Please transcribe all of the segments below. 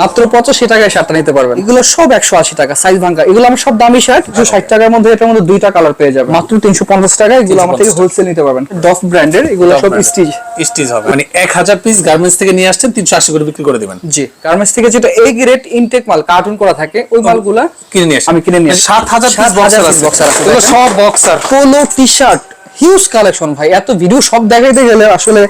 মাত্র পঁচাশি টাকায় শার্টটা নিতে পারবেন। এগুলো সব একশো আশি টাকা সাইজ ভাঙ্গা। এগুলো আমার সব দামি শার্ট একশো ষাট টাকার মধ্যে এটার মধ্যে দুইটা কালার পেয়ে যাবে মাত্র তিনশো পঞ্চাশ টাকা এগুলো আমার থেকে হোলসেল নিতে পারবেন। ডফ ব্র্যান্ডের এগুলো সব স্টিচ স্টিচ হবে। মানে এক হাজার পিস গার্মেন্টস থেকে নিয়ে আসছেন তিনশো আশি করে বিক্রি করে দেবেন। জি গার্মেন্টস থেকে যেটা এই গ্রেড ইনটেক মাল কার্টুন করা থাকে ওই মালগুলা কিনে নিয়ে আসি আমি কিনে নিয়ে আসি। সাত হাজার পিস বক্সার আছে। সব boxer polo T shirt huge collection ভাই এত ভিডিও সব দেখাইতে গেলে আসলে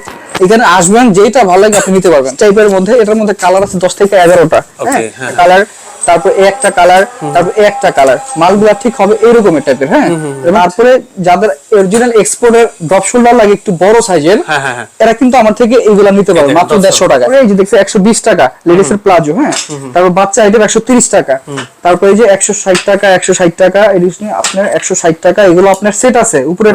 এখানে আসবেন যেটা ভালো লাগে আপনি নিতে পারবেন। টাইপের মধ্যে এটার মধ্যে কালার আছে দশ থেকে এগারোটা Okay, হ্যাঁ। কালার তারপর একটা কালার তারপর একটা কালার মালগুলা ঠিক হবে এরকমের টাইপের হ্যাঁ? তারপরে যাদের অরিজিনাল এক্সপোর্টের ড্রপ শোল্ডার লাগে একটু বড় সাইজের হ্যাঁ, হ্যাঁ, হ্যাঁ। এরা কিন্তু আমার থেকে এইগুলা নিতে পারবে মাত্র দেড়শো টাকা এই যে দেখছি একশো বিশ টাকা লেডিস এর প্লাজো হ্যাঁ? তারপর বাচ্চা আইটেম একশো তিরিশ টাকা। তারপর এই যে একশো ষাট টাকা একশো ষাট টাকা এডিশনে আপনার একশো ষাট টাকা এগুলো আপনার সেট আছে। উপরে.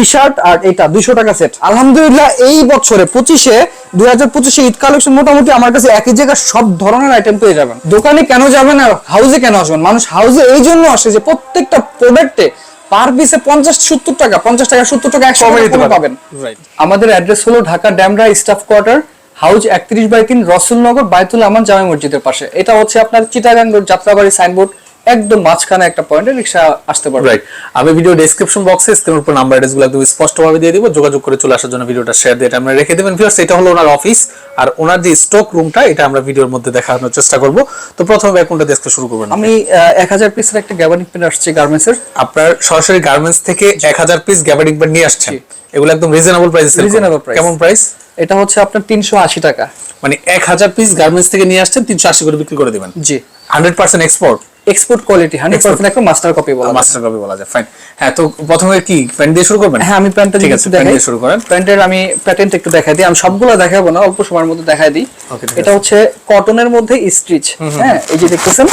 টি শার্ট আর এটা দুইশো টাকা সেট আলহামদুলিল্লাহ এই বছরে পঁচিশে দুই হাজার পঁচিশে ঈদ কালেকশন মোটামুটি আমার কাছে একই জায়গায় সব ধরনের আইটেম পেয়ে যাবেন। দোকানে কেন যাবেন আর হাউসে কেন আসবেন? মানুষ হাউসে এই জন্য আসে যে প্রত্যেকটা প্রোডাক্টে পার পিসে পঞ্চাশ সত্তর টাকা পঞ্চাশ টাকা সত্তর টাকা একশো টাকা। পাবেন. আমাদের অ্যাড্রেস হলো Dhaka Demra staff quarter house একত্রিশ বাই তিন রসুলনগর বাইতুল আমান জামা মসজিদের পাশে। এটা হচ্ছে আপনার চিটাগাং রোড যাত্রাবাড়ি সাইনবোর্ড একদম মাঝখানে একটা পয়েন্টে রিক্সা আসতে পারবে। রাইট আমি ভিডিও ডেসক্রিপশন বক্সে স্ক্রিনের উপর নাম্বার অ্যাড্রেসগুলো একদম স্পষ্টভাবে দিয়ে দিব যোগাযোগ করে চলে আসার জন্য ভিডিওটা শেয়ার দিয়ে এটা আমরা রেখে দেবেন। ভিউয়ার্স এটা হলো ওনার অফিস আর ওনার যে স্টক রুমটা এটা আমরা ভিডিওর মধ্যে দেখানোর চেষ্টা করব। তো প্রথমে কোনটা দেখতে শুরু করবেন। আমি এক হাজার পিসের একটা গ্যাবানিক প্যান্ট আসছে গার্মেন্টস এর আপনার সরাসরি গার্মেন্টস থেকে এক হাজার পিস গ্যাবারিং প্যান্ট নিয়ে আসছেন। এগুলো একদম রিজনেবল প্রাইসে Reasonable price। কেমন প্রাইস এটা হচ্ছে আপনার তিনশো আশি টাকা। মানে এক হাজার পিস গার্মেন্টস থেকে নিয়ে আসছেন তিনশো আশি করে বিক্রি করে দিবেন। জি। Hundred percent export export quality hundred percent একটা মাস্টার কপি বলা মাস্টার কপি বলা যায় ফাইন হ্যাঁ তো প্রথমে কি প্যান্ট দিয়ে শুরু করবেন? হ্যাঁ আমি প্যান্টটা ঠিক যদি আছে প্যান্ট দিয়ে শুরু করেন। প্যান্টের আমি প্যাটার্নটা একটু দেখাই দিই। আমি সবগুলো দেখাবো না অল্প সময়ের মধ্যে দেখাই দিই। এটা হচ্ছে কটনের মধ্যে স্টিচ হ্যাঁ এই যে দেখতেছেন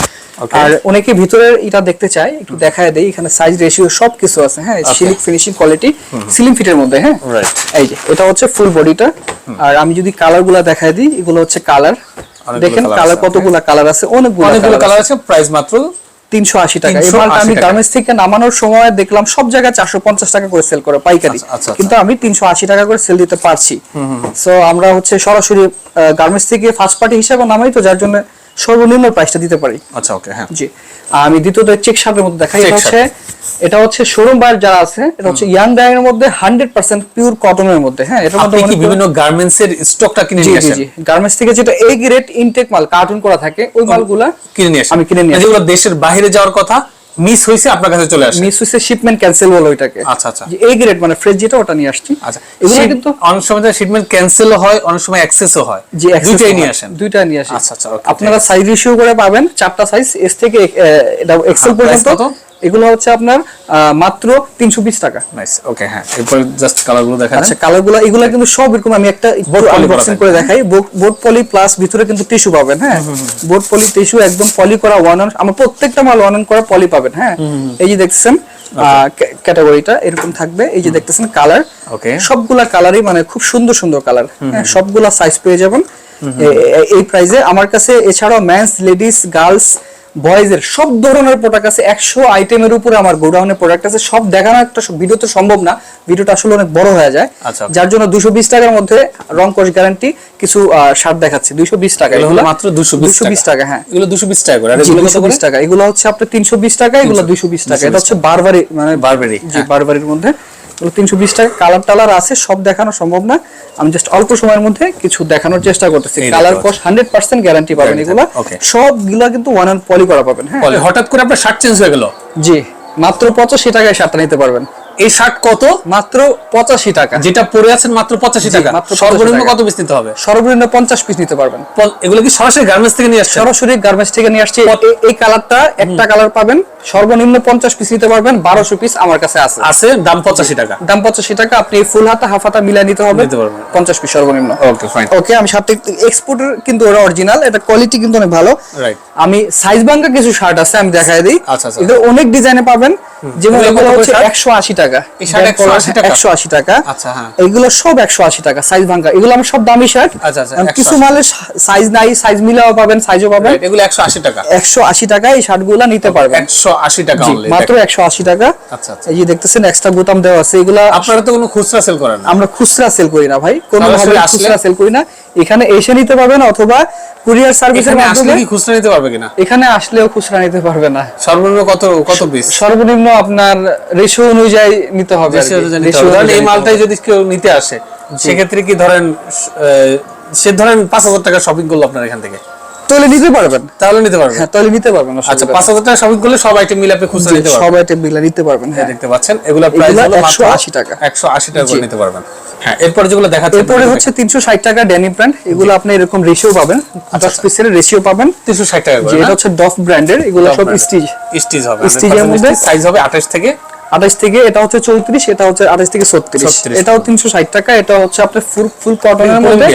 আর অনেকে ভিতরের এটা দেখতে চায় একটু দেখায় দেই এখানে সাইজ রেশিও সব কিছু আছে হ্যাঁ সিলিক ফিনিশিং কোয়ালিটি সিলিং ফিটের মধ্যে হ্যাঁ. এই যে এটা হচ্ছে ফুল বডিটা আর আমি যদি কালারগুলা দেখাই দিই এগুলো হচ্ছে কালার দেখেন কালার কতগুলা কালার আছে অনেকগুলো অনেকগুলো কালার আছে প্রাইস মাত্র তিনশো আশি টাকা। এই 380 মালটা আমি গার্মেন্টস থেকে নামানোর সময় দেখলাম সব জায়গায় চারশো পঞ্চাশ টাকা করে সেল করে পাইকারি। আচ্ছা, আচ্ছা, কিন্তু আমি তিনশো আশি টাকা করে সেল দিতে পারছি। সো আমরা হচ্ছে সরাসরি গার্মেন্টস থেকে ফার্স্ট পার্টি হিসাবে নামাই তো যার জন্য সর্বনিম্ন প্রাইসটা দিতে পারি। আচ্ছা ওকে হ্যাঁ। জি। আমি দ্বিতীয়ত চেক শার্টের মধ্যে দেখাই এটা হচ্ছে এটা হচ্ছে শোরুম বাইর যারা আছে এটা হচ্ছে ইয়াং ব্যাগের মধ্যে হান্ড্রেড পার্সেন্ট পিওর কটনের মধ্যে হ্যাঁ এটার মধ্যে আপনি কি বিভিন্ন গার্মেন্টস এর স্টকটা কিনে জি নিয়ে জি আসেন? জি। গার্মেন্টস থেকে যেটা এই গ্রেড ইনটেক মাল কার্টুন করা থাকে ওই মালগুলা কিনে নিয়ে আসেন। আমি কিনে নিয়ে আসি। যেগুলো দেশের বাইরে যাওয়ার কথা মিস হইছে আপনার কাছে চলে আসে। মিস হইছে শিপমেন্ট ক্যান্সেল বলে ওইটাকে। আচ্ছা, আচ্ছা। এই গ্রেড মানে ফ্রেজ যেটা ওটা নিয়ে আসছি। আচ্ছা। এগুলো কিন্তু অনেক সময় শিপমেন্ট ক্যান্সেল হয় অনেক সময় অ্যাক্সেসও হয়। জি দুইটাই নিয়ে আসেন। দুইটা নিয়ে আসেন আচ্ছা, আচ্ছা, আপনারা সাইজ ইস্যু করে পাবেন চারটা সাইজ এস থেকে এক্সেল হ্যাঁ, পর্যন্ত? এগুলো হচ্ছে আপনার মাত্র তিনশো বিশ টাকা। নাইস ওকে হ্যাঁ এরপর জাস্ট কালারগুলো দেখান। আচ্ছা এগুলা কিন্তু সব এরকম আমি একটা আনবক্সিং করে দেখাই। বোর্ড পলি প্লাস ভিতরে কিন্তু টিস্যু পাবেন হ্যাঁ? বোর্ড পলি টিস্যু একদম পলি করা ওয়ান অন আমার প্রত্যেকটা মাল ওয়ান অন করা পলি পাবেন হ্যাঁ? এই যে দেখছেন ক্যাটাগরিটা এরকম থাকবে। এই যে দেখতেছেন কালার Okay. সবগুলা কালারই মানে খুব সুন্দর সুন্দর কালার হ্যাঁ? সবগুলা সাইজ পেয়ে যাবেন। এই প্রাইজে আমার কাছে এছাড়াও মেন্স লেডিস গার্লস বয়েজ এর সব ধরনের প্রোডাক্ট আছে একশো আইটেমের উপরে আমার গোডাউনে প্রোডাক্ট আছে। সব দেখানো একটা ভিডিও তো সম্ভব না ভিডিওটা আসলে অনেক বড় হয়ে যায়। আচ্ছা। যার জন্য দুশো বিশ টাকার মধ্যে রং কোর্স গ্যারান্টি কিছু শার্ট দেখাচ্ছি। দুইশো বিশ টাকা এগুলো মাত্র 220 দুশো বিশ টাকা। হ্যাঁ। এগুলো 220 টাকা করে। 220 করে? টাকা। এগুলো হচ্ছে আপনার তিনশো বিশ টাকা এগুলো দুইশো বিশ টাকা। এটা হচ্ছে বারবারি মানে বারবারি, বারবারির মধ্যে। এগুলো তিনশো বিশ টাকা। কালার টালার আছে সব দেখানো সম্ভব না। আমি জাস্ট অল্প সময়ের মধ্যে কিছু দেখানোর চেষ্টা করতেছি। Colour cost hundred percent guarantee পাবেন এগুলো। সবগুলো কিন্তু ওয়ান অ্যান্ড পলি করা পাবেন হ্যাঁ। হঠাৎ করে আপনার শার্ট চেঞ্জ হয়ে গেল? জি মাত্র পঁচাশি টাকায় শার্টটা নিতে পারবেন। এই শার্ট কত? মাত্র পঁচাশি টাকা। যেটা পরে আছেন মাত্র 85 টাকা। সর্বনিম্ন কত পিস নিতে হবে? সর্বনিম্ন পঞ্চাশ পিস নিতে পারবেন। এগুলো কি সরাসরি গার্মেন্টস থেকে নিয়ে আসছেন? সরাসরি গার্মেন্টস থেকে নিয়ে আসছি। এই কালারটা একটা কালার পাবেন। সর্বনিম্ন পঞ্চাশ পিস নিতে পারবেন। বারোশো পিস আমার কাছে আছে। আছে দাম 85 টাকা। দাম পঁচাশি টাকা। আপনি ফুল হাতা হাফ হাতা মিলাই নিতে হবে। নিতে পারবেন। পঞ্চাশ পিস সর্বনিম্ন। ওকে ফাইন ওকে আমি সাথে এক্সপোর্টের কিন্তু ওরা অরিজিনাল এটা কোয়ালিটি কিন্তু অনেক ভালো. আমি সাইজ ভাঙ্গা কিছু শার্ট আছে আমি দেখাই দিই। আচ্ছা, আচ্ছা। অনেক ডিজাইনে পাবেন। যেমন এগুলো এগুলো কত করে হচ্ছে শার্ট? একশো আশি টাকা। 180 টাকা? একশো আশি টাকা। আচ্ছা, হ্যাঁ। এগুলো সব একশো আশি টাকা সাইজ ভাঙ্গা। এগুলো আমার সব দামি শার্ট আচ্ছা, আচ্ছা, কিছু মালের সাইজ নাই সাইজ মিলাও পাবেন সাইজও পাবেন। এগুলো একশো আশি টাকা। একশো আশি টাকা এই শার্টগুলো নিতে পারবেন। একশো আশি টাকা জি, মাত্র দেখেন। একশো আশি টাকা। আচ্ছা, আচ্ছা। এই যে দেখতেছেন এক্সট্রা বোতাম দেওয়া আছে। এগুলা আপনারা তো কোনো খুচরা সেল করেন না। আমরা খুচরা সেল করি না ভাই। কোনো ভাবে খুচরা সেল করি না। এখানে এসে নিতে পারবেন অথবা কুরিয়ার সার্ভিসের এখানে আসলে মাধ্যমে কি খুচরা নিতে পারবে কিনা? এখানে আসলেও খুচরা নিতে পারবে না। সর্বনিম্ন কত কত পিস সর্বনিম্ন আপনার রেশিও অনুযায়ী নিতে হবে ধরেন এই মালটাই যদি কেউ নিতে আসে সেক্ষেত্রে কি ধরেন আহ, সে ধরেন পাঁচ হাজার টাকা শপিং করল আপনার এখান থেকে। তাহলে নিতে পারবেন। তাহলে নিতে পারবেন। হ্যাঁ তাহলে নিতে পারবেন আচ্ছা পাঁচ হাজার টাকা শপিং করলে সব আইটেম মিলে আপনি খুচরা নিতে পারবেন। সবাই টেবিল নিতে পারবেন হ্যাঁ দেখতে পাচ্ছেন? এগুলা প্রাইস হলো মাত্র 180 টাকা। একশো আশি টাকা করে নিতে পারবেন। হ্যাঁ এরপর যেগুলো দেখাচ্ছে এরপরে হচ্ছে তিনশো ষাট টাকা ড্যানি ব্র্যান্ড এগুলো আপনি এরকম রেশিও পাবেন দশ পিসের রেশিও পাবেন। তিনশো ষাট টাকা করে এটা হচ্ছে ডফ ব্র্যান্ডের এগুলো সব স্টিচ স্টিচ হবে স্টিচের মধ্যে সাইজ হবে আঠাশ থেকে? আঠাশ থেকে এটা হচ্ছে চৌত্রিশ এটা হচ্ছে আঠাশ থেকে ছত্রিশ। এটাও তিনশো ষাট টাকা এটা হচ্ছে আপনার ফুল ফুল কটনের মধ্যে।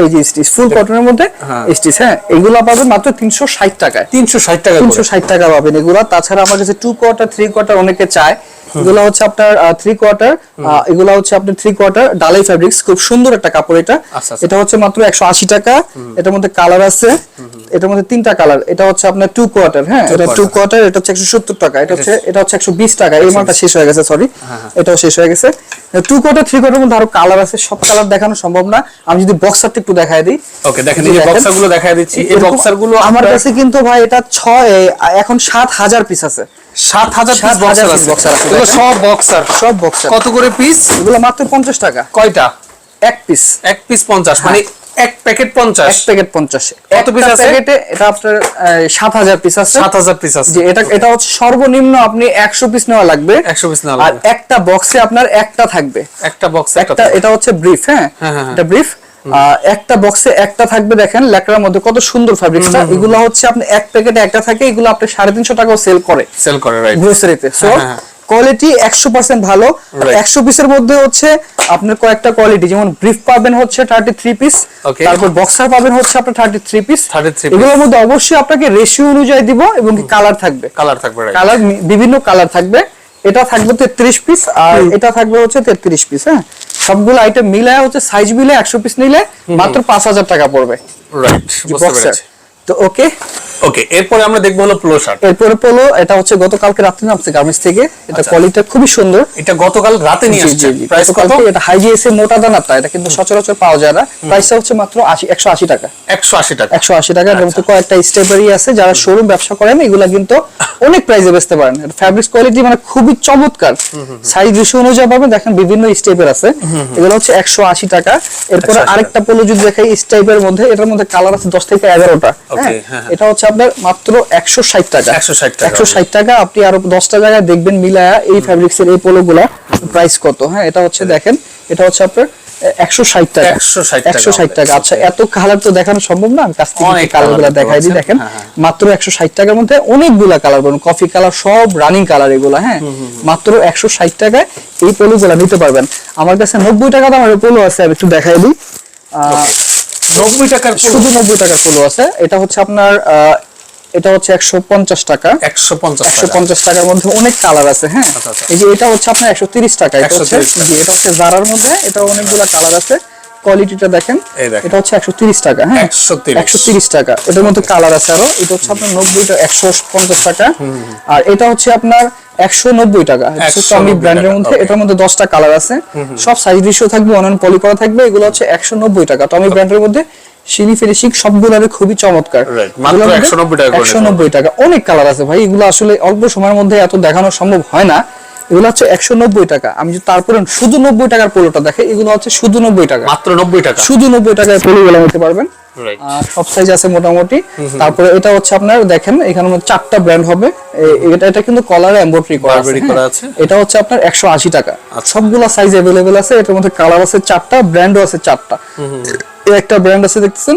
এই যে স্টিচ ফুল কটনের মধ্যে হ্যাঁ। স্টিচ হ্যাঁ এগুলো পাবেন মাত্র তিনশো ষাট টাকায়। তিনশো ষাট টাকা করে। তিনশো ষাট টাকা পাবেন এগুলো। তাছাড়া আমার কাছে টু কোয়ার্টার থ্রি কোয়ার্টার অনেকে চায়। এগুলো হচ্ছে আপনার থ্রি কোয়ার্টার এগুলো হচ্ছে আপনার থ্রি কোয়ার্টার ডালাই ফ্যাব্রিক্স খুব সুন্দর একটা কাপড় এটা। আচ্ছা, আচ্ছা। এটা হচ্ছে মাত্র একশো আশি টাকা। এটার মধ্যে কালার আছে। এটার মধ্যে তিনটা কালার এটা হচ্ছে আপনার টু কোয়ার্টার হ্যাঁ? এটা টু কোয়ার্টার এটা হচ্ছে একশো সত্তর টাকা। এটা হচ্ছে এটা হচ্ছে একশো বিশ টাকা। এই মালটা শেষ হয়ে গেছে সরি হ্যাঁ, এটাও শেষ হয়ে গেছে। টু কোয়ার্টার থ্রি কোয়ার্টার মধ্যে আরও কালার আছে। সব কালার দেখানো সম্ভব না। আমি যদি বক্সারটা একটু দেখাই দিই। ওকে দেখেন এই যে দেখেন। বক্সারগুলো দেখা দিচ্ছি এই এরকম বক্সারগুলো আমার কাছে কিন্তু ভাই এটা ছয় এখন সাত হাজার পিস আছে। সাত হাজার পিস 7,000 বক্সার আছে। boxer আছে, এগুলো দেখেন। সব বক্সার সব বক্সার কত করে পিস এগুলো মাত্র পঞ্চাশ টাকা। কয়টা? এক পিস এক পিস পঞ্চাশ মানে এক প্যাকেট পঞ্চাশ। এক প্যাকেট পঞ্চাশ। কত piece আছে? প্যাকেটে এটা আপনার সাত হাজার পিস আছে। সাত হাজার পিস আছে। এটা এটা হচ্ছে সর্বনিম্ন আপনি একশো পিস নেওয়া লাগবে। একশো পিস না আর একটা বক্সে আপনার একটা থাকবে। একটা বক্স একটা এটা হচ্ছে ব্রিফ হ্যাঁ? হ্যাঁ, হ্যাঁ, হ্যাঁ। এটা ব্রিফ একটা বক্সে একটা থাকবে দেখেন লেখার মধ্যে কত সুন্দর ফ্যাব্রিক্সটা এগুলো হচ্ছে আপনি এক প্যাকেটে একটা থাকে এগুলো আপনি সাড়ে তিনশো টাকাও সেল করে। সেল করে রাইট গ্রোসারিতে সো। কোয়ালিটি একশো পার্সেন্ট ভালো. একশো পিসের মধ্যে হচ্ছে আপনার কয়েকটা কোয়ালিটি যেমন ব্রিফ পাবেন হচ্ছে থার্টি থ্রি পিস. তারপর বক্সার পাবেন হচ্ছে আপনার থার্টি থ্রি পিস 33 piece. এগুলোর মধ্যে অবশ্যই আপনাকে রেশিও অনুযায়ী দিব এবং কালার থাকবে। কালার থাকবে রাইট কালার বিভিন্ন কালার থাকবে। এটা থাকবে তেত্রিশ পিস আর এটা থাকবে হচ্ছে তেত্রিশ পিস হ্যাঁ। সবগুলো আইটেম মিলায় হচ্ছে সাইজ মিলে একশো পিস নিলে মাত্র পাঁচ হাজার টাকা পড়বে। রাইট তো ওকে ওকে এরপরে আমরা দেখব হলো প্লো শার্ট এরপরে পলো এটা হচ্ছে গতকালকে রাত্রে নামছে গার্মেন্টস থেকে। এটা আচ্ছা। কোয়ালিটিটা খুবই সুন্দর। এটা গতকাল রাতে নিয়ে আসছে। প্রাইস কত? এটা হাইজিএসে মোটা দানাটা এটা কিন্তু সচরাচর পাওয়া যায় না। প্রাইসটা হচ্ছে মাত্র আশি একশো আশি টাকা। একশো আশি টাকা। একশো আশি টাকা এর মধ্যে কয়েকটা স্টেপারি আছে। যারা শোরুম ব্যবসা করেন এগুলা কিন্তু অনেক প্রাইসে বেচতে পারেন। ফ্যাব্রিক্স কোয়ালিটি মানে খুবই চমৎকার। সাইজ রেশিও অনুযায়ী পাবেন দেখেন বিভিন্ন স্টেপের আছে। এগুলো হচ্ছে একশো আশি টাকা। এরপরে আরেকটা পোলো যদি দেখাই স্টাইপের মধ্যে এটার মধ্যে কালার আছে দশ থেকে এগারোটা। Okay, হ্যাঁ? হ্যাঁ, হ্যাঁ। এটা হচ্ছে আপনার মাত্র একশো ষাট টাকা। 160 টাকা। একশো ষাট টাকা আপনি আরও দশটা জায়গায় দেখবেন মিলায়া এই ফ্যাব্রিক্সের এই পোলো গুলা প্রাইস কত? হ্যাঁ এটা হচ্ছে দেখেন এটা হচ্ছে আপনার একশো ষাট টাকা। 160 একশো ষাট টাকা। আচ্ছা এত কালার তো দেখানো সম্ভব না? কাছ থেকে অনেক কালারগুলা দেখাই দিই দেখেন হ্যাঁ, মাত্র একশো ষাট টাকার মধ্যে অনেকগুলা কালার পাবেন কফি কালার সব রানিং কালার এগুলা হ্যাঁ? মাত্র একশো ষাট টাকায় এই পোলো গুলা নিতে পারবেন। আমার কাছে নব্বই টাকা দামের পোলো আছে আমি একটু দেখাই দিই। আহ, নব্বই টাকার শুধু নব্বই টাকার পোলো আছে। এটা হচ্ছে আপনার আহ, এটা হচ্ছে একশো পঞ্চাশ টাকা। একশো পঞ্চাশ একশো টাকা পঞ্চাশ টাকার মধ্যে অনেক কালার আছে হ্যাঁ? আচ্ছা, আচ্ছা। এই যে এটা হচ্ছে আপনার একশো তিরিশ টাকা এটা হচ্ছে 130 এটা হচ্ছে জারার মধ্যে এটা অনেকগুলা কালার আছে। কোয়ালিটিটা দেখেন এটা হচ্ছে একশো তিরিশ টাকা হ্যাঁ? একশো তিরিশ। টাকা। এটার মধ্যে কালার আছে আরও। এটা হচ্ছে আপনার নব্বই টাকা একশো পঞ্চাশ টাকা। আর এটা হচ্ছে আপনার একশো নব্বই টাকা। এটা হচ্ছে 190 টমি ব্র্যান্ডের মধ্যে। এটার মধ্যে দশটা কালার আছে। সব সাইজ রেশিও থাকবে অনলাইন পলি করা থাকবে। এগুলো হচ্ছে একশো নব্বই টাকা। টমি ব্র্যান্ডের মধ্যে সবগুলোর খুবই চমৎকার। Right, মাত্র 190 টাকা করে একশো নব্বই টাকা। অনেক কালার আছে ভাই। এগুলো আসলে অল্প সময়ের মধ্যে এত দেখানো সম্ভব হয় না। এগুলো হচ্ছে একশো নব্বই টাকা। আমি তারপরে শুধু নব্বই টাকার পোলোটা দেখে এগুলো হচ্ছে শুধু নব্বই টাকা। মাত্র নব্বই টাকা? শুধু নব্বই টাকায় নিতে পারবেন। সব সাইজ আছে মোটামুটি। তারপরে এটা হচ্ছে আপনার দেখেন এখানে চারটা ব্র্যান্ড হবে। এটা এটা কিন্তু কলার এমব্রয়ডারি করা আছে হ্যাঁ। আছে। এটা হচ্ছে আপনার একশো আশি টাকা। আচ্ছা। সবগুলা সাইজ অ্যাভেলেবেল আছে এটার মধ্যে কালার আছে চারটা ব্র্যান্ডও আছে চারটা। একটা ব্র্যান্ড আছে দেখতেছেন?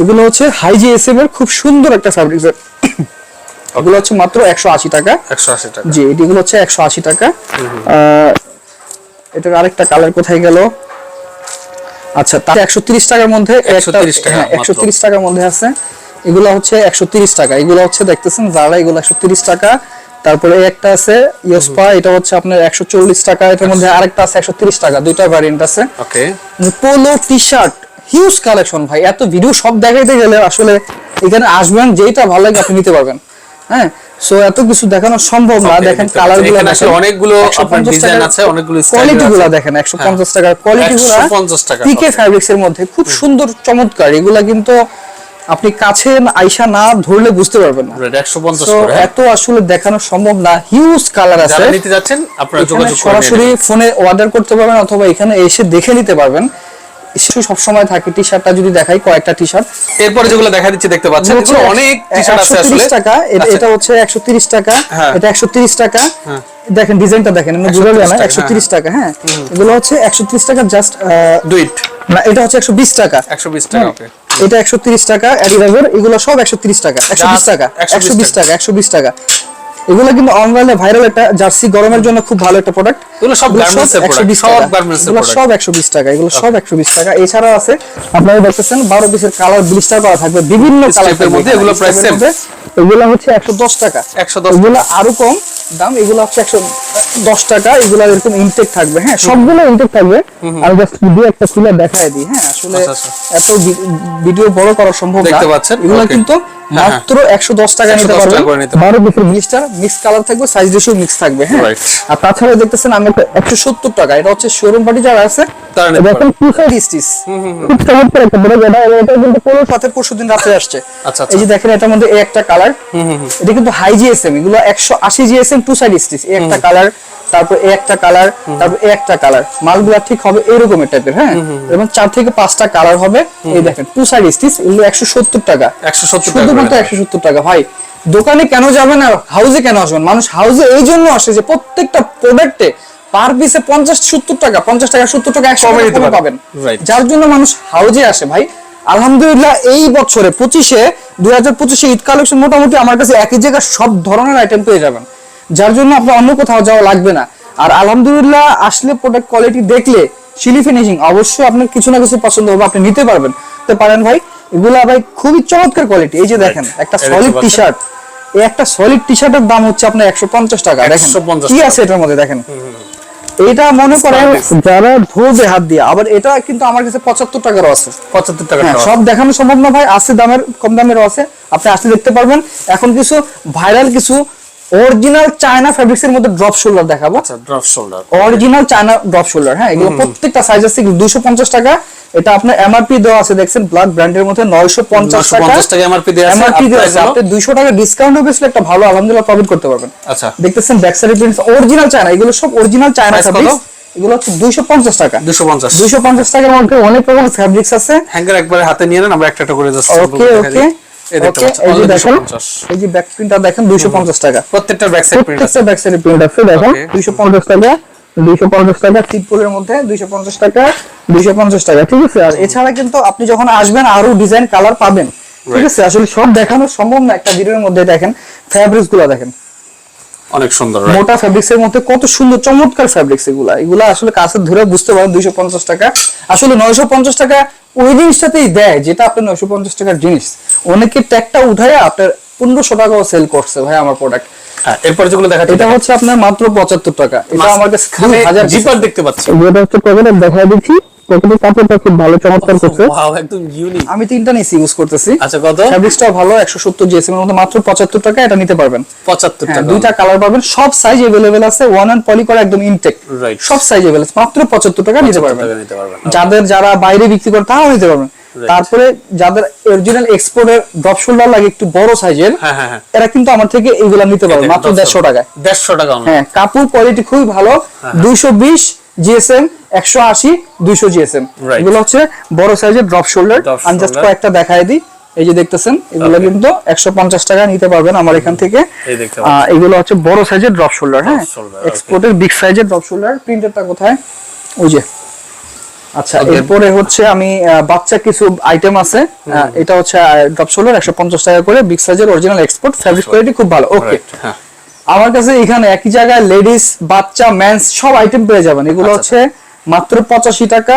এগুলো হচ্ছে হাইজি এসএম এর খুব সুন্দর একটা ফ্যাব্রিক্স এগুলো হচ্ছে মাত্র একশো আশি টাকা। একশো আশি টাকা। জি এটিগুলো হচ্ছে একশো আশি টাকা। এটার আরেকটা কালার কোথায় গেল? আচ্ছা তার একশো তিরিশ টাকার মধ্যে একটা 130 টাকা হ্যাঁ একশো মাত্র। তিরিশ টাকার মধ্যে আছে। এগুলো হচ্ছে একশো তিরিশ টাকা। এগুলো হচ্ছে দেখতেছেন যারা এগুলো একশো তিরিশ টাকা। তারপরে একটা আছে ইয়োসপা এটা হচ্ছে আপনার একশো চল্লিশ টাকা। এটার মধ্যে আরেকটা আছে একশো তিরিশ টাকা দুইটা ভ্যারিয়েন্ট আছে। Okay. Polo T shirt huge collection ভাই। এত ভিডিও সব দেখাইতে গেলে আসলে এখানে আসবেন যেটা ভালো লাগে আপনি নিতে পারবেন। হ্যাঁ? সো এত কিছু দেখানো সম্ভব না। দেখেন কালারগুলো অনেকগুলো আপনার design আছে, অনেকগুলো কোয়ালিটি গুলো দেখেন একশো পঞ্চাশ টাকা কোয়ালিটি গুলো 150 টাকা, পিকে ফ্যাব্রিক্স এর মধ্যে খুব সুন্দর চমৎকার। এগুলা কিন্তু আপনি কাছে আইসা না ধরলে বুঝতে পারবেন না। হ্যাঁ? এত আসলে দেখানো সম্ভব না। হিউজ কালার আছে। নিতে যাচ্ছেন আপনারা যোগাযোগ সরাসরি ফোনে অর্ডার করতে পারবেন অথবা এখানে এসে দেখে নিতে পারবেন। সব সময় থাকে টি শার্টটা যদি দেখাই কয়েকটা টি শার্ট এরপরে যেগুলো দেখা দিচ্ছে দেখতে পাচ্ছেন এগুলো অনেক টি শার্ট আছে আসলে। টাকা এটা- আচ্ছা, হচ্ছে একশো তিরিশ টাকা হ্যাঁ। এটা একশো তিরিশ টাকা। দেখেন ডিজাইনটা দেখেন এমনি 130 না টাকা, একশো তিরিশ টাকা হ্যাঁ। এগুলো হচ্ছে একশো তিরিশ টাকা জাস্ট দুইট না এটা হচ্ছে একশো বিশ টাকা। একশো বিশ টাকা ওকে এটা একশো তিরিশ টাকা অ্যাডিডাসের এগুলো সব একশো তিরিশ টাকা একশো বিশ Just টাকা 120 একশো বিশ টাকা একশো বিশ টাকা। এগুলো কিন্তু অনলাইনে ভাইরাল একটা জার্সি গরমের জন্য খুব ভালো একটা প্রোডাক্ট এগুলো সব এর product, সব garments এর সব টাকা এগুলো সব একশো বিশ টাকা। এছাড়াও আছে আপনারা দেখতেছেন বারো পিসের কালার ব্লিস্টার করা থাকবে বিভিন্ন কালার মধ্যে এগুলো price same? এগুলো হচ্ছে একশো দশ টাকা। 110 এগুলো আরও কম দাম এগুলো হচ্ছে একশো দশ টাকা এগুলো এরকম ইনটেক থাকবে। হ্যাঁ সবগুলো ইনটেক থাকবে। আমি জাস্ট ভিডিও একটা খুলে দেখায় দিই। হ্যাঁ আসলে আচ্ছা, আচ্ছা। এত ভিডিও বড় করা সম্ভব না। দেখতে পাচ্ছেন? এগুলো কিন্তু মাত্র একশো দশ টাকা নিতে পারবেন। করে নিতে বারো পিসের ব্লিস্টার মিক্স কালার থাকবে সাইজ রেশিও মিক্স থাকবে হ্যাঁ? আর তাছাড়া দেখতেছেন আমি একটা একশো সত্তর টাকা এটা হচ্ছে শোরুম পার্টি যারা আছে তারা দেখেন টু সাইড স্টিচ খুব চমৎকার একটা বড় এটা এটা কিন্তু সাথে আসছে। আচ্ছা, আচ্ছা। এই যে দেখেন এটার মধ্যে এই একটা কালার এটা কিন্তু হাই জিএসএম এগুলো একশো আশি জিএসএম টু সাইড স্টিচ এই একটা কালার তারপর একটা কালার তারপর একটা কালার মালগুলা ঠিক হবে এরকমের টাইপের হ্যাঁ? এবং চার থেকে পাঁচটা কালার হবে। এই দেখেন টু সাইড স্টিচ এগুলো একশো সত্তর টাকা। 170 টাকা শুধুমাত্র করে। একশো সত্তর টাকা। ভাই দোকানে কেন যাবেন আর হাউজে কেন আসবেন? মানুষ হাউজে এই জন্য আসে যে প্রত্যেকটা প্রোডাক্টে পার পিসে পঞ্চাশ সত্তর টাকা পঞ্চাশ টাকা সত্তর টাকা একশো টাকা পাবেন। যার জন্য মানুষ হাউজে আসে। ভাই আলহামদুলিল্লাহ এই বছরে পঁচিশে দুই হাজার পঁচিশে ঈদ কালেকশন মোটামুটি আমার কাছে একই জায়গায় সব ধরনের আইটেম পেয়ে যাবেন। যার জন্য আপনার অন্য কোথাও যাওয়া লাগবে না। আর আলহামদুলিল্লাহ আসলে প্রোডাক্ট কোয়ালিটি দেখলে শিলি ফিনিশিং অবশ্যই আপনার কিছু না কিছু পছন্দ হবে আপনি নিতে পারবেন। তো পারেন ভাই এগুলা ভাই খুবই চমৎকার কোয়ালিটি এই যে দেখেন একটা সলিড টি শার্ট এই একটা সলিড টি শার্টের দাম হচ্ছে আপনার একশো পঞ্চাশ টাকা। দেখেন 150 কি আছে এটার মধ্যে দেখেন। এটা মনে করেন যারা ধরবে হাত দিয়ে আবার এটা কিন্তু আমার কাছে পঁচাত্তর টাকারও আছে। পঁচাত্তর টাকা হ্যাঁ, সব দেখানো সম্ভব না ভাই আছে দামের কম দামেরও আছে। আপনি আসলে দেখতে পারবেন। এখন কিছু ভাইরাল কিছু অরিজিনাল চায়না ফ্যাব্রিক্স এর মধ্যে ড্রপ শোল্ডার দেখাবো। আচ্ছা drop shoulder original China drop shoulder হ্যাঁ এগুলো প্রত্যেকটা সাইজ আছে দুশো পঞ্চাশ টাকা। এটা আপনার এমআরপি দেওয়া আছে দেখছেন ব্লাড ব্র্যান্ডের মধ্যে নয়শো পঞ্চাশ টাকা। 950 টাকা MRP দেয়া আছে, এমআরপি দেওয়া আছে আপনি দুইশো টাকা ডিসকাউন্ট বেসলে একটা ভালো আলহামদুলিল্লাহ প্রফিট করতে পারবেন। আচ্ছা। দেখতেছেন back side prints original China এগুলো সব অরিজিনাল চায়না? ফ্যাব্রিক্স এগুলো হচ্ছে দুইশো পঞ্চাশ টাকা। দুশো পঞ্চাশ। দুইশো পঞ্চাশ টাকার মধ্যে অনেক রকম ফ্যাব্রিক্স আছে। হ্যাঙ্গার একবারে হাতে নিয়ে নেন আমরা একটা একটা করে জাস্ট ওকে ওকে এই দেখতে ওকে পাচ্ছেন। এই যে only দেখেন 250 এই যে ব্যাক প্রিন্টটা দেখেন 250 টাকা। প্রত্যেকটার ব্যাক সাইড প্রিন্ট আছে। ব্যাক সাইডে প্রিন্ট আছে দেখেন 250 টাকা 250 টাকা সিটপোলের মধ্যে 250 টাকা 250 টাকা ঠিক আছে? আর এছাড়া কিন্তু আপনি যখন আসবেন আরও ডিজাইন কালার পাবেন। ঠিক আছে? আসলে সব দেখানো সম্ভব না একটা ভিডিওর মধ্যে দেখেন ফ্যাব্রিক্সগুলো দেখেন। অনেক সুন্দর মোটা ফ্যাব্রিক্স এর মধ্যে কত সুন্দর চমৎকার ফ্যাব্রিক্স এগুলা। এগুলা আসলে কাছে ধরে বুঝতে পারেন দুইশো পঞ্চাশ টাকা। আসলে নয়শো পঞ্চাশ টাকা ওই জিনিসটাতেই দেয় যেটা আপনার নয়শো পঞ্চাশ টাকার জিনিস। অনেকে ট্যাগটা উঠায় আপনার পনেরোশো টাকাও সেল করছে ভাই আমার প্রোডাক্ট হ্যাঁ এরপর যেগুলো দেখাচ্ছি এটা হচ্ছে আপনার মাত্র পঁচাত্তর টাকা। এটা আমার কাছে জিপার দেখতে পাচ্ছি। দেখা। দিচ্ছি পকেটের কাপড়টা খুব ভালো চমৎকার করছে ওয়াও একদম ইউনিক আমি তিনটা নিয়েছি ইউজ করতেছি আচ্ছা কত ফ্যাব্রিক্সটাও ভালো একশো সত্তর জিএসএম এর মধ্যে মাত্র পঁচাত্তর টাকা এটা নিতে পারবেন 75 হ্যাঁ টাকা দুইটা কালার পাবেন সব সাইজ अवेलेबल আছে ওয়ান অ্যান্ড পলি করা একদম ইনটেক Right. সব সাইজ अवेलेबल মাত্র 75 টাকা নিতে পারবেন টাকা নিতে পারবেন যাদের যারা বাইরে বিক্রি করে তারাও নিতে পারবেন তারপরে যাদের অরিজিনাল এক্সপোর্টের ড্রপ শোল্ডার লাগে একটু বড় সাইজের হ্যাঁ হ্যাঁ হ্যাঁ এরা কিন্তু আমার থেকে এইগুলা নিতে পারবে মাত্র 150 টাকায় দেড়শো টাকা only। হ্যাঁ কাপড় কোয়ালিটি খুবই ভালো 220 জিএসএম 180 200 জিএসএম। এগুলো হচ্ছে বড় সাইজের ড্রপ শোল্ডার। আমি জাস্ট কয়েকটা দেখাই দিই। এই যে দেখতেছেন এগুলো কিন্তু একশো পঞ্চাশ টাকা নিতে পারবেন আমার এখান থেকে। এগুলো হচ্ছে বড় সাইজের ড্রপ শোল্ডার হ্যাঁ. এক্সপোর্টের বিগ সাইজের ড্রপ শোল্ডার। প্রিন্টারটা কোথায়? ওই যে। আচ্ছা এরপরে হচ্ছে আমি বাচ্চা কিছু আইটেম আছে। এটা হচ্ছে ড্রপ শোল্ডার 150 টাকা করে বিগ সাইজের অরিজিনাল এক্সপোর্ট ফ্যাব্রিক কোয়ালিটি খুব ভালো। ওকে হ্যাঁ। আমার কাছে এখানে একই জায়গায় লেডিস বাচ্চা মেন্স সব আইটেম পেয়ে যাবেন। এগুলো আচ্ছা, হচ্ছে মাত্র পঁচাশি টাকা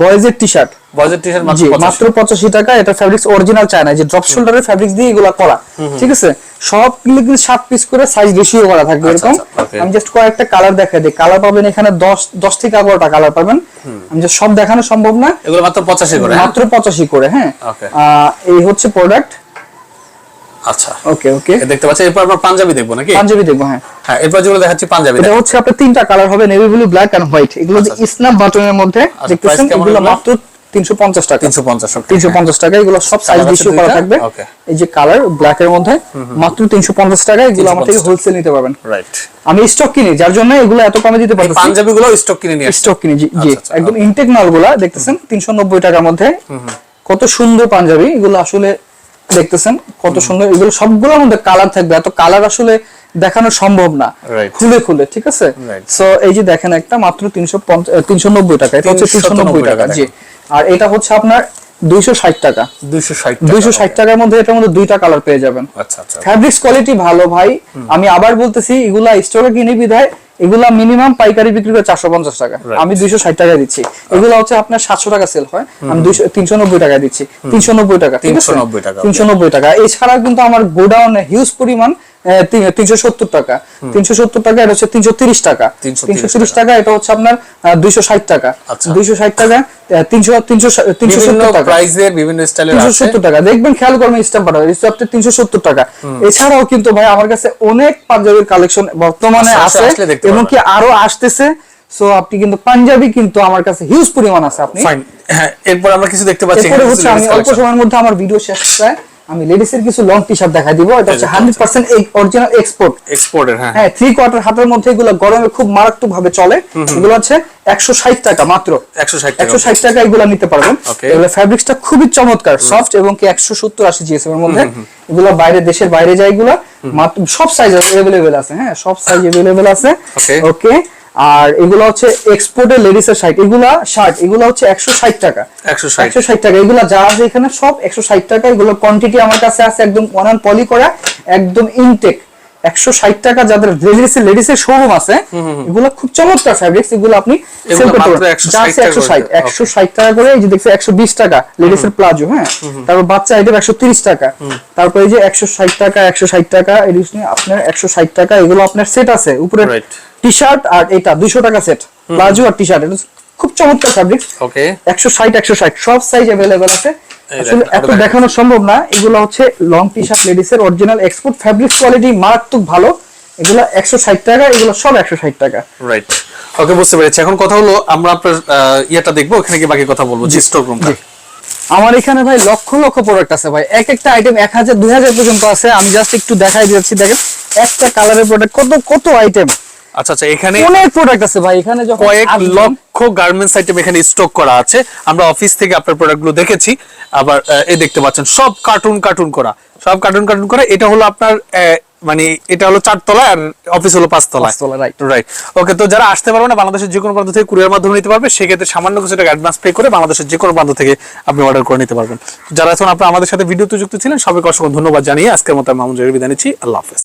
বয়েজের টি শার্ট বজেট টি শার্ট মাত্র জি 85 মাত্র পঁচাশি টাকা এটা ফ্যাব্রিক্স অরিজিনাল চায়না যে ড্রপ শোল্ডারের ফ্যাব্রিক্স দিয়ে এগুলো করা। ঠিক আছে? সব কিন্তু সাত পিস করে সাইজ রেশিও করা থাকবে আচ্ছা, এরকম। আচ্ছা, আমি জাস্ট কয়েকটা কালার দেখাই দিই। কালার পাবেন এখানে দশ দশ থেকে এগারোটা কালার পাবেন। আমি সব দেখানো সম্ভব না। এগুলো মাত্র 85 করে হ্যাঁ? মাত্র পঁচাশি করে হ্যাঁ। এই হচ্ছে প্রোডাক্ট আচ্ছা। ওকে ওকে দেখতে পাচ্ছি এরপর আমরা পাঞ্জাবি দেখব নাকি? পাঞ্জাবি দেখব হ্যাঁ। হ্যাঁ এরপর যেগুলো দেখাচ্ছি পাঞ্জাবি এটা হচ্ছে আপনার তিনটা কালার হবে navy blue black and white এগুলো আচ্ছা, আচ্ছা। স্ন্যাপ বাটনের মধ্যে আচ্ছা, দেখতেছেন এগুলো? মাত্র তিনশো পঞ্চাশ টাকা। 350 ওকে তিনশো পঞ্চাশ টাকা এগুলো সব সাইজ রেশিও করা থাকবে। এই যে কালার ব্ল্যাক এর মধ্যে মাত্র তিনশো পঞ্চাশ টাকা এগুলো আমার থেকে হোলসেল নিতে পারবেন। রাইট আমি স্টক কিনি যার জন্য এগুলো এত কমে দিতে পারতেছি। পাঞ্জাবি গুলো স্টক কিনে নিয়ে স্টক কিনি জি আচ্ছা, আচ্ছা, একদম ইনটেক মালগুলা দেখতেছেন তিনশো নব্বই টাকার মধ্যে। কত সুন্দর পাঞ্জাবি এগুলো আসলে দেখতেছেন কত সুন্দর। এগুলো সবগুলোর মধ্যে কালার থাকবে এত কালার আসলে দেখানো সম্ভব না। খুলে খুলে ঠিক আছে? সো এই যে দেখেন একটা মাত্র তিনশো তিনশো নব্বই টাকা এটা হচ্ছে তিনশো নব্বই 390 টাকা। জি। আর এটা হচ্ছে আপনার দুইশো ষাট টাকা। 260 দুইশো ষাট টাকার মধ্যে এটার মধ্যে দুইটা কালার পেয়ে যাবেন। আচ্ছা আচ্ছা। ফ্যাব্রিক্স কোয়ালিটি ভালো ভাই। আমি আবার বলতেছি এগুলা স্টোরে কিনে বিধায় এগুলা মিনিমাম পাইকারি বিক্রি করে চারশো পঞ্চাশ টাকা। আমি দুইশো ষাট টাকা দিচ্ছি। এগুলো হচ্ছে আপনার সাতশো টাকা সেল হয়। আমি দুইশো তিনশো নব্বই টাকা দিচ্ছি। তিনশো নব্বই টাকা আছে? 390 টাকা, তিনশো নব্বই টাকা। এছাড়া কিন্তু আমার গোডাউনে হিউজ পরিমাণ তিনশো সত্তর টাকা। তিনশো সত্তর টাকা এটা হচ্ছে তিনশো তিরিশ টাকা। তিনশো তিরিশ টাকা। এটা হচ্ছে আপনার দুইশো ষাট টাকা। আচ্ছা। দুইশো ষাট টাকা তিনশো তিনশো তিনশো সত্তর টাকা। প্রাইজের বিভিন্ন স্টাইলের তিনশো সত্তর টাকা। দেখবেন খেয়াল করবেন তিনশো সত্তর টাকা। এছাড়াও কিন্তু ভাই আমার কাছে অনেক পাঞ্জাবির কালেকশন বর্তমানে আচ্ছা, আছে। দেখতে এবং কি আরও আসতেছে? সো আপনি কিন্তু পাঞ্জাবি কিন্তু আমার কাছে হিউজ পরিমাণ আছে আপনি ফাইন হ্যাঁ এরপর আমরা কিছু দেখতে পাচ্ছি এরপরে হচ্ছে আমি অল্প সময়ের মধ্যে আমার ভিডিও শেষ প্রায় আমি লেডিস এর কিছু লং টি শার্ট দেখাই দিব। এটা হচ্ছে হান্ড্রেড পার্সেন্ট অরিজিনাল এক্সপোর্ট এক্সপোর্টের হ্যাঁ হ্যাঁ থ্রি কোয়ার্টার হাতের মধ্যে এগুলো গরমে খুব মারাত্মক ভাবে চলে এগুলো হচ্ছে একশো ষাট টাকা মাত্র। 160 টাকা। একশো ষাট টাকা এগুলো নিতে পারবেন. এগুলো ফ্যাব্রিক্সটা খুবই চমৎকার সফট এবং কি একশো সত্তর আশি জিএসএম এর মধ্যে। এগুলো বাইরে দেশের বাইরে যায় এগুলো। সব সাইজ অ্যাভেলেবেল আছে হ্যাঁ সব সাইজ অ্যাভেলেবেল আছে। ওকে আর এগুলো হচ্ছে এক্সপোর্টের লেডিস এর শার্ট। এগুলা শার্ট এগুলো হচ্ছে একশো ষাট টাকা। 160 একশো ষাট টাকা। এগুলো যা আছে এখানে সব একশো ষাট টাকা। এগুলো কোয়ান্টিটি আমার কাছে আছে একদম ওয়ান অন পলি করা একদম ইনটেক একশো ষাট টাকা যাদের লেডিস লেডিস এর শোরুম আছে এগুলো খুব চমৎকার ফ্যাব্রিক্স এগুলো আপনি সেল করতে পারবেন। 160 যা আছে টাকা একশো ষাট একশো ষাট টাকা করে এই যে দেখছি একশো বিশ টাকা লেডিস এর প্লাজো হ্যাঁ? তারপর বাচ্চা আইটেম একশো তিরিশ টাকা। তারপর এই যে একশো ষাট টাকা একশো ষাট টাকা আপনার একশো ষাট টাকা এগুলো আপনার সেট আছে। উপরে টি শার্ট আর এটা দুইশো টাকা সেট প্লাজো আর টি শার্ট খুব চমৎকার ফ্যাব্রিক্স ওকে একশো ষাট একশো ষাট সব সাইজ অ্যাভেলেবেল আছে। আসলে এত দেখানো। সম্ভব না। এগুলো হচ্ছে লং টি শার্ট লেডিস এর অরিজিনাল এক্সপোর্ট ফ্যাব্রিক কোয়ালিটি মারাত্মক ভালো। এগুলো একশো ষাট টাকা এগুলো সব একশো ষাট টাকা। রাইট ওকে বুঝতে পেরেছি। এখন কথা হলো আমরা আপনার ইয়েটা দেখব ওখানে গিয়ে বাকি কথা বলব জি। স্টক রুমটা আমার এখানে ভাই লক্ষ লক্ষ প্রোডাক্ট আছে ভাই। এক একটা আইটেম এক হাজার দুই হাজার পর্যন্ত আছে। আমি জাস্ট একটু দেখাই দিচ্ছি দেখেন একটা কালারের প্রোডাক্ট কত কত আইটেম আচ্ছা আচ্ছা এখানে অনেক প্রোডাক্ট আছে ভাই এখানে যখন কয়েক লক্ষ গার্মেন্টস আইটেম এখানে স্টক করা আছে। আমরা অফিস থেকে আপনার প্রোডাক্টগুলো দেখেছি আবার আহ, দেখতে পাচ্ছেন সব কার্টুন কার্টুন করা। সব কার্টুন কার্টুন করা এটা হলো আপনার মানে এটা হলো চারতলা আর অফিস হলো পাঁচতলা পাঁচতলা, রাইট ওকে তো যারা আসতে পারবে না বাংলাদেশের যে কোনো প্রান্ত থেকে কুরিয়ার মাধ্যমে নিতে পারবে সেক্ষেত্রে সামান্য কিছু টাকা অ্যাডভান্স পে করে বাংলাদেশের যে কোনো প্রান্ত থেকে আপনি অর্ডার করে নিতে পারবেন। যারা এখন আপনার আমাদের সাথে ভিডিওতে যুক্ত ছিলেন সবাইকে অসংখ্য ধন্যবাদ জানিয়ে আজকের মতো আমি মামুন বিদায় নিচ্ছি। আল্লাহ হাফেজ।